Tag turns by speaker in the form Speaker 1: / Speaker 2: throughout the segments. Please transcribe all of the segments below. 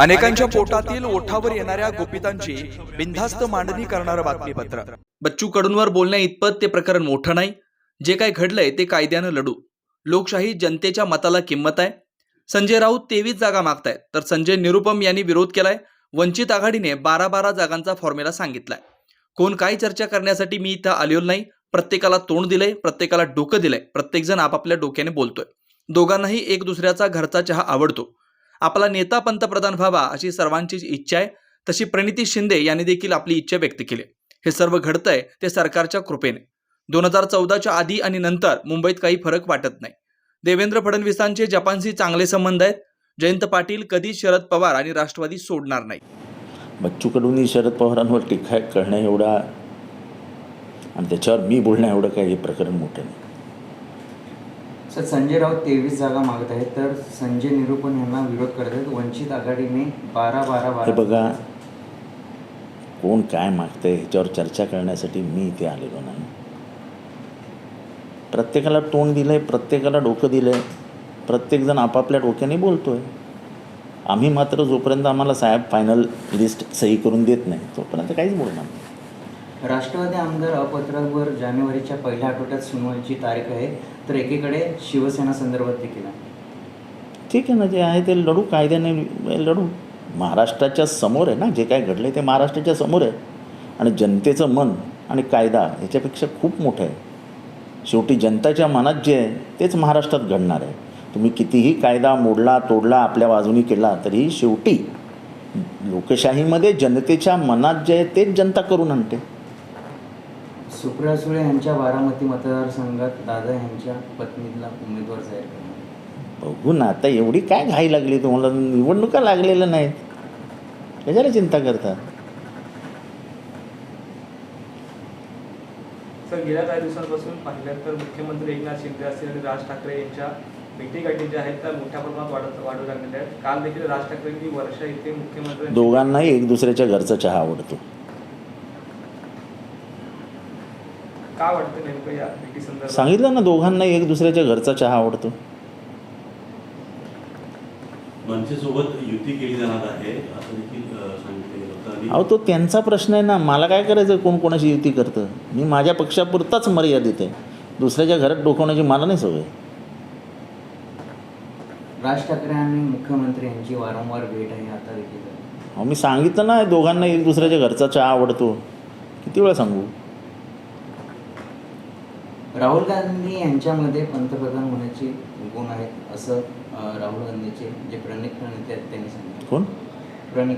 Speaker 1: अनेकांच्या पोटातील ओठावर येणाऱ्या गोपितांची बिनधास्त मांडणी करणारं बातमीपत्र. बच्चू कडूंवर बोलण्या इतपत ते प्रकरण मोठं नाही. जे काय घडलंय ते कायद्यानं लढू. लोकशाही जनतेच्या मताला किंमत आहे. संजय राऊत तेवीस जागा मागतायत. तर संजय निरुपम यांनी विरोध केलाय. वंचित आघाडीने बारा बारा जागांचा फॉर्म्युला सांगितलाय. कोण काय चर्चा करण्यासाठी मी इथं आलेलो नाही. प्रत्येकाला तोंड दिलंय प्रत्येकाला डोकं दिलंय. प्रत्येकजण आपापल्या डोक्याने बोलतोय. दोघांनाही एक दुसऱ्याचा घरचा चहा आवडतो. आपला नेता पंतप्रधान व्हावा अशी सर्वांचीच इच्छा आहे. तशी प्रणिती शिंदे यांनी देखील आपली इच्छा व्यक्त केली. हे सर्व घडतंय ते सरकारच्या कृपेने. दोन हजार चौदाच्या आधी आणि नंतर मुंबईत काही फरक वाटत नाही. देवेंद्र फडणवीसांचे जपानशी चांगले संबंध आहेत. जयंत पाटील कधीच शरद पवार आणि राष्ट्रवादी सोडणार नाही.
Speaker 2: बच्चू शरद पवारांवर टीका करणं एवढा आणि त्याच्यावर मी बोलणं एवढं काही हे प्रकरण मोठं नाही.
Speaker 3: सर संजय राऊत तेवीस जागा मागत आहेत तर संजय निरूपण यांना विरोध करत आहेत. वंचित आघाडीने बारा बारा बारा
Speaker 2: बघा कोण काय मागतंय ह्याच्यावर चर्चा करण्यासाठी मी इथे आलेलो नाही. प्रत्येकाला तोंड दिलं आहे प्रत्येकाला डोकं दिलं आहे प्रत्येकजण आपापल्या डोक्याने बोलतो आहे आम्ही मात्र जोपर्यंत आम्हाला साहेब फायनल लिस्ट सही करून देत नाही तोपर्यंत काहीच बोलणार नाही.
Speaker 3: राष्ट्रवादी आमदार अपत्रावर जानेवारीच्या पहिल्या आठवड्यात सुनावणीची तारीख आहे तर एकीकडे शिवसेना संदर्भात देखील आहे.
Speaker 2: ठीक आहे ना जे आहे ते लढू कायद्याने लढू महाराष्ट्राच्या समोर आहे ना जे काय घडलं आहे ते महाराष्ट्राच्या समोर आहे. आणि जनतेचं मन आणि कायदा ह्याच्यापेक्षा खूप मोठं आहे. शेवटी जनताच्या मनात जे आहे तेच महाराष्ट्रात घडणार आहे. तुम्ही कितीही कायदा मोडला तोडला आपल्या बाजूनी केला तरीही शेवटी लोकशाहीमध्ये जनतेच्या मनात जे आहे तेच जनता करून आणते.
Speaker 3: सुप्रिया सुळे यांच्या बारामती मतदारसंघात दादा यांच्या पत्नीला उमेदवार जाहीर करणार
Speaker 2: बघू ना आता एवढी काय घाई लागली तुम्हाला? निवडणुका लागलेल्या नाहीत. कशाला चिंता करता.
Speaker 4: सर गेल्या काही दिवसांपासून पाहिलं तर मुख्यमंत्री एकनाथ शिंदे असतील आणि राज ठाकरे यांच्या भेटीगाठी ज्या आहेत त्या मोठ्या प्रमाणात वाढत वाढू लागलेल्या आहेत. काल देखील राज ठाकरेंनी वर्षा इथे मुख्यमंत्री
Speaker 2: दोघांनाही एक दुसऱ्याच्या घरचा चहा आवडतो.
Speaker 4: का वाटतं नेमकं या भेटी संदर्भात?
Speaker 2: सांगितलं ना दोघांनाही एक दुसऱ्याच्या घरचा चहा आवडतो.
Speaker 5: मनसेसोबत युती केली जाणार आहे असं देखील अ, सांगितलं गेलं होतं. आणि
Speaker 2: अहो तो त्यांचा प्रश्न आहे ना मला काय करायचं कोण कोणाची युती करतं? मी माझ्या पक्षापुरताच मर्यादित आहे. दुसऱ्याच्या घरात डोकवण्याची मला नाही सवय.
Speaker 3: राज ठाकरे आणि मुख्यमंत्री यांची वारंवार भेट आहे आता देखील.
Speaker 2: अहो मी सांगितलं ना दोघांना एक दुसऱ्याच्या घरचा चहा आवडतो. किती वेळा सांगू?
Speaker 3: राहुल गांधी यांच्यामध्ये पंतप्रधान होण्याचे गुण आहेत असं राहुल गांधीचे जे प्रणित नेते आहेत त्यांनी सांगितलं.
Speaker 2: कोण?
Speaker 3: प्रणित.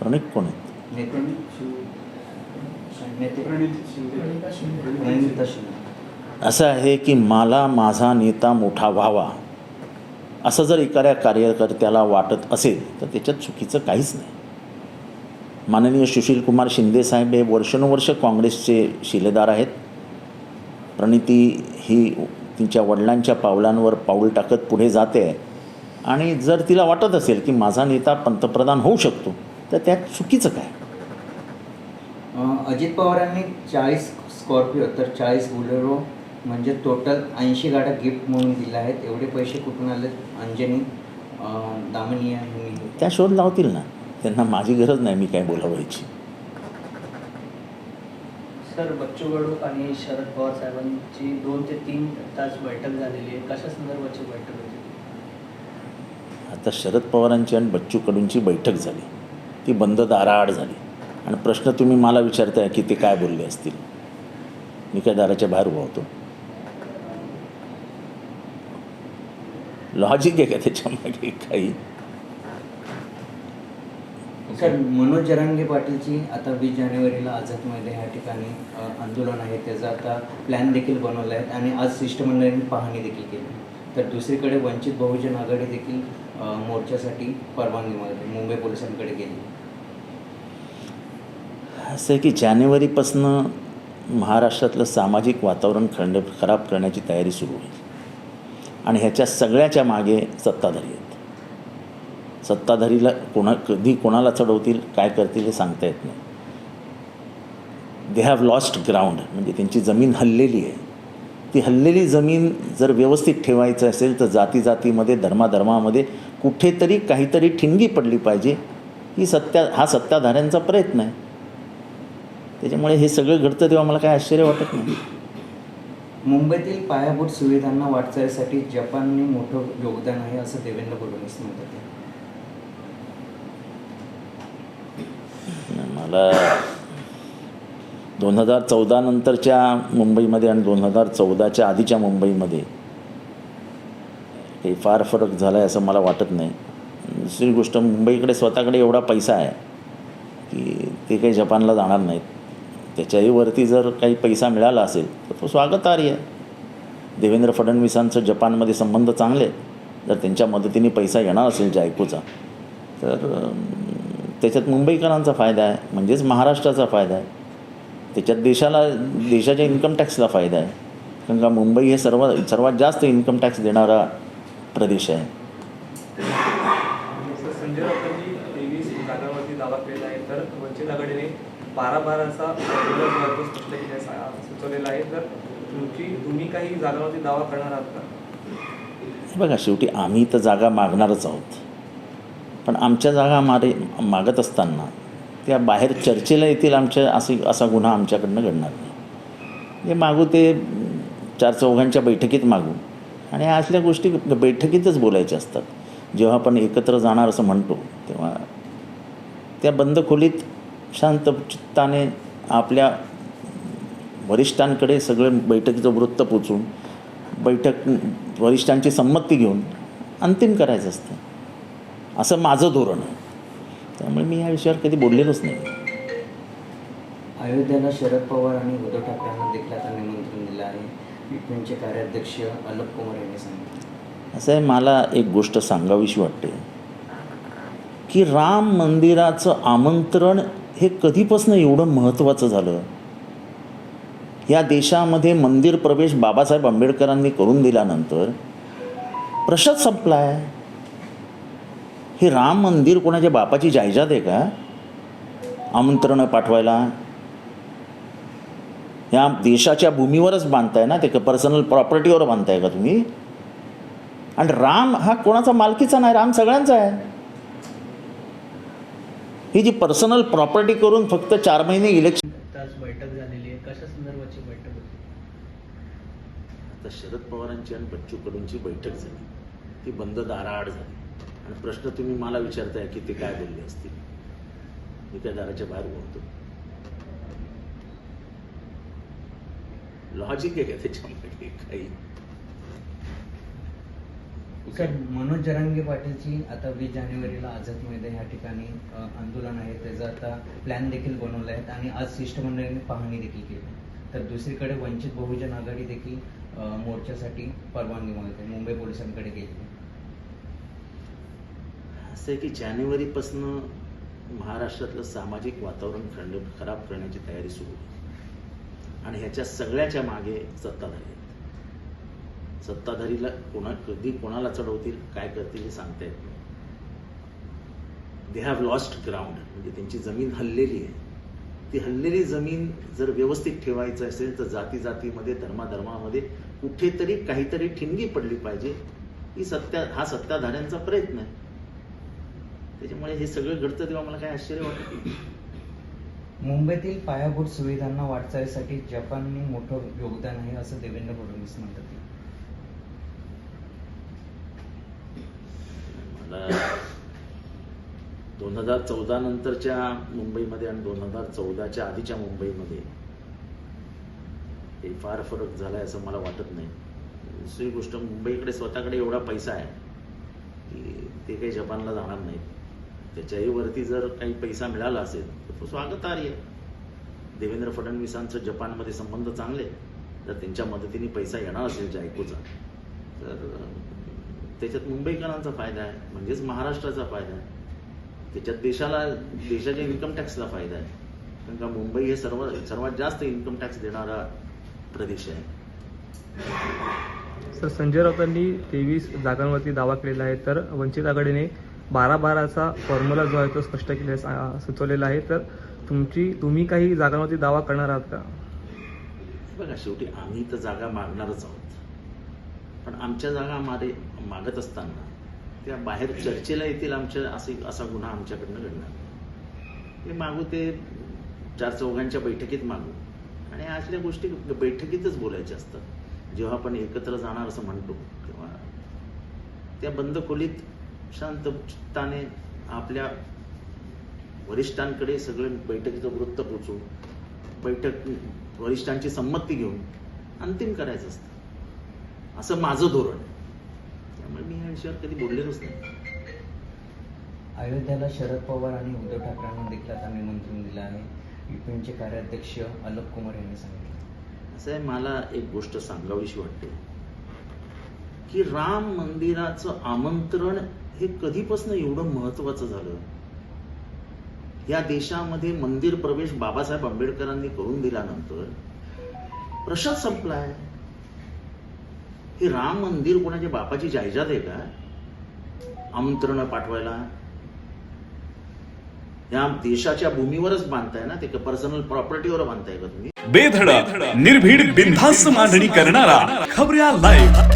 Speaker 2: प्रणित कोण आहेत?
Speaker 3: नेते? नेते.
Speaker 4: प्रणित शिंदे.
Speaker 2: असं आहे की मला माझा नेता मोठा व्हावा असं जर एखाद्या कार्यकर्त्याला वाटत असेल तर त्याच्यात चुकीचं काहीच नाही. माननीय सुशीलकुमार शिंदे साहेब हे वर्षानुवर्ष काँग्रेसचे शिलेदार आहेत. प्रणिती ही तिच्या वडिलांच्या पावलांवर पाऊल टाकत पुढे जाते. आणि जर तिला वाटत असेल की माझा नेता पंतप्रधान होऊ शकतो तर त्यात चुकीचं काय?
Speaker 3: अजित पवारांनी चाळीस स्कॉर्पिओ तर चाळीस बुलेरो म्हणजे टोटल ऐंशी गाड्या गिफ्ट म्हणून दिल्या आहेत. एवढे पैसे कुठून आले? अंजनी दामनिया
Speaker 2: त्या शोध लावतील ना. त्यांना माझी गरज नाही मी काय बोलावायची
Speaker 6: सर बच्चू कडू आणि शरद पवार साहेबांची दोन ते तीन तास बैठक झालेली आहे. कशा संदर्भाची बैठक होती?
Speaker 2: आता शरद पवारांची आणि बच्चू कडूंची बैठक झाली. ती बंद दाराआड झाली. आणि प्रश्न तुम्ही मला विचारताय की ते काय बोलले असतील? मी काय दाराच्या बाहेर उभा होतो? लॉजिक आहे का त्याच्यामागे काही?
Speaker 3: सर मनोज जरांगे पाटीलची आता वीस जानेवारीला आझादमध्ये ह्या ठिकाणी आंदोलन आहे. त्याचा आता प्लॅन देखील बनवला आहे आणि आज शिष्टमंडळाने पाहणी देखील केली. तर दुसरीकडे वंचित बहुजन आघाडी देखील मोर्चासाठी परवानगी मागते मुंबई पोलिसांकडे गेली.
Speaker 2: असं आहे की जानेवारीपासनं महाराष्ट्रातलं सामाजिक वातावरण खंड खराब करण्याची तयारी सुरू आहे आणि ह्याच्या सगळ्याच्या मागे सत्ताधारी आहेत. सत्ताधारीला कोणा कधी कोणाला चढवतील काय करतील हे सांगता येत नाही. दे हॅव लॉस्ट ग्राउंड म्हणजे त्यांची जमीन हललेली आहे. ती हल्लेली जमीन जर व्यवस्थित ठेवायचं असेल तर जाती जातीमध्ये धर्माधर्मामध्ये कुठेतरी काहीतरी ठिणगी पडली पाहिजे. ही सत्या हा सत्ताधाऱ्यांचा प्रयत्न आहे. त्याच्यामुळे हे सगळं घडतं तेव्हा मला काय आश्चर्य वाटत नाही.
Speaker 3: मुंबईतील पायाभूत सुविधांना वाटचालीसाठी जपानने मोठं योगदान आहे असं देवेंद्र फडणवीस म्हणतात.
Speaker 2: मला दोन हजार चौदा नंतरच्या मुंबईमध्ये आणि दोन हजार चौदाच्या आधीच्या मुंबईमध्ये काही फार फरक झाला आहे असं मला वाटत नाही. दुसरी गोष्ट मुंबईकडे स्वतःकडे एवढा पैसा आहे की ते काही जपानला जाणार नाहीत. त्याच्याही वरती जर काही पैसा मिळाला असेल तर तो स्वागतार्ह आहे. देवेंद्र फडणवीसांचं जपानमध्ये संबंध चांगले जर त्यांच्या मदतीने पैसा येणार असेल जायकोचा तर त्याच्यात मुंबईकरांचा फायदा आहे म्हणजेच महाराष्ट्राचा फायदा आहे. त्याच्यात देशाला देशाच्या इन्कम टॅक्सला फायदा आहे. कारण का मुंबई हे सर्व सर्वात जास्त इन्कम टॅक्स देणारा प्रदेश आहे.
Speaker 4: बारा बाराचा सुचवलेला तर तुमची तुम्ही काही जागांवरती दावा करणार आहात का?
Speaker 2: बघा शेवटी आम्ही तर जागा मागणारच आहोत. पण आमच्या जागा मारे मागत असताना त्या बाहेर चर्चेला येतील आमच्या असे असा गुन्हा आमच्याकडनं घडणार नाही. हे मागू ते चार चौघांच्या बैठकीत मागू. आणि असल्या गोष्टी बैठकीतच बोलायच्या असतात. जेव्हा आपण एकत्र जाणार असं म्हणतो तेव्हा त्या बंद खोलीत शांत चित्ताने आपल्या वरिष्ठांकडे सगळं बैठकीचं वृत्त पोचून बैठक वरिष्ठांची संमती घेऊन अंतिम करायचं असतं. असं माझं धोरण आहे. त्यामुळे मी या विषयावर कधी बोललेलोच नाही.
Speaker 3: अयोध्येला शरद पवार आणि उद्धव ठाकरेंना देखील आता निमंत्रण दिलं आहे. विपिनचे कार्याध्यक्ष अलक कुमार यांनी सांगितलं.
Speaker 2: असं आहे मला एक गोष्ट सांगावीशी वाटते. की राम मंदिराचं आमंत्रण हे कधीपासून एवढं महत्त्वाचं झालं? या देशामध्ये मंदिर प्रवेश बाबासाहेब आंबेडकरांनी करून दिल्यानंतर प्रश्नच संपला आहे हे राम मंदिर कोणाच्या बापाची जायजात आहे का? आमंत्रणं पाठवायला. या देशाच्या भूमीवरच बांधताय ना ते पर्सनल प्रॉपर्टीवर बांधताय का तुम्ही? आणि राम हा कोणाचा मालकीचा नाही राम सगळ्यांचा आहे. ही जी पर्सनल प्रॉपर्टी करून फक्त चार महिने इलेक्शन
Speaker 6: बैठक झालेली आहे. कशा संदर्भाची बैठक होती?
Speaker 2: आता शरद पवारांची आणि बच्चू कडूंची बैठक झाली. ती बंद दाराआड झाली. आणि प्रश्न तुम्ही मला विचारताय की ते काय बोलले असतील? मी त्या दाराच्या बाहेर बोलतो. लॉजिक आहे का त्याच्यामध्ये काही?
Speaker 3: सर मनोज जरांगे पाटीलची आता वीस जानेवारीला आझाद मैदान या ठिकाणी आंदोलन आहे. त्याचा आता प्लॅन देखील बनवला आहे आणि आज शिष्टमंडळाने पाहणी देखील केली. तर दुसरीकडे वंचित बहुजन आघाडी देखील मोर्चासाठी परवानगी मागते मुंबई पोलिसांकडे गेली.
Speaker 2: असं आहे की जानेवारीपासनं महाराष्ट्रातलं सामाजिक वातावरण खंड खराब करण्याची तयारी सुरू आहे आणि ह्याच्या सगळ्याच्या मागे सत्ताधारी आहेत. सत्ताधारीला कोणा कधी कोणाला चढवतील काय करतील हे सांगता येत नाही. दे हॅव लॉस्ट ग्राउंड म्हणजे त्यांची जमीन हल्लेली आहे. ती हल्लेली जमीन जर व्यवस्थित ठेवायचं असेल तर जाती जातीमध्ये धर्माधर्मामध्ये कुठेतरी काहीतरी ठिणगी पडली पाहिजे. ही सत्या हा सत्ताधाऱ्यांचा प्रयत्न आहे. त्याच्यामुळे हे सगळं घडतं तेव्हा मला काय आश्चर्य वाटत.
Speaker 3: मुंबईतील पायाभूत सुविधांना वाटचालीसाठी जपानने मोठं योगदान आहे असं देवेंद्र फडणवीस म्हणतात.
Speaker 2: मला दोन हजार चौदा नंतरच्या मुंबईमध्ये आणि दोन हजार चौदाच्या आधीच्या मुंबईमध्ये काही फार फरक झाला आहे असं मला वाटत नाही. दुसरी गोष्ट मुंबईकडे स्वतःकडे एवढा पैसा आहे की ते काही जपानला जाणार नाहीत. त्याच्याही वरती जर काही पैसा मिळाला असेल तर तो स्वागतार्य आहे देवेंद्र फडणवीसांचं जपानमध्ये संबंध चांगले तर जर त्यांच्या मदतीने पैसा येणार असेल जायकोचा तर त्याच्यात मुंबईकरांचा फायदा आहे म्हणजेच महाराष्ट्राचा फायदा आहे. त्याच्यात देशाला देशाच्या इन्कम टॅक्सला फायदा आहे. कारण का मुंबई हे सर्व सर्वात जास्त इन्कम टॅक्स देणारा प्रदेश आहे.
Speaker 4: सर संजय राऊतांनी तेवीस जागांवरती दावा केलेला आहे तर वंचित आघाडीने बारा बाराचा फॉर्म्युला जो आहे तो स्पष्ट केले सुचवलेला आहे. तर तुमची तुम्ही काही जागांवरती दावा करणार आहात का?
Speaker 2: बघा शेवटी आम्ही तर जागा मागणारच आहोत. पण आमच्या जागा मारे मागत असताना त्या बाहेर चर्चेला येतील आमच्या असे असा गुन्हा आमच्याकडनं घडणार ते मागू ते चार चौघांच्या बैठकीत मागू. आणि असल्या गोष्टी बैठकीतच बोलायच्या असतात. जेव्हा आपण एकत्र जाणार असं म्हणतो तेव्हा त्या बंद खोलीत शांत चित्ताने आपल्या वरिष्ठांकडे सगळं बैठकीचं वृत्त पोचवून बैठक वरिष्ठांची संमती घेऊन अंतिम करायचं असतं. असं माझं धोरण आहे. त्यामुळे मी या विषयावर कधी बोललेलोच नाही.
Speaker 3: अयोध्याला शरद पवार आणि उद्धव ठाकरेंना देखील आता निमंत्रण दिलं आहे. युपीएनचे कार्याध्यक्ष अलक कुमार यांनी सांगितलं.
Speaker 2: असं आहे मला एक गोष्ट सांगावीशी वाटते. की राम मंदिराचं आमंत्रण हे कधीपासून एवढं महत्वाचं झालं? या देशामध्ये मंदिर प्रवेश बाबासाहेब आंबेडकरांनी करून दिल्यानंतर प्रश्न संपलाय. हे राम मंदिर कोणाच्या बापाची जायजात आहे का? आमंत्रण पाठवायला. या देशाच्या भूमीवरच बांधताय ना ते? पर्सनल प्रॉपर्टीवर बांधताय का तुम्ही?
Speaker 7: बेधडक निर्भीड बिनधास्त मांडणी करणारा खबऱ्या लाईव्ह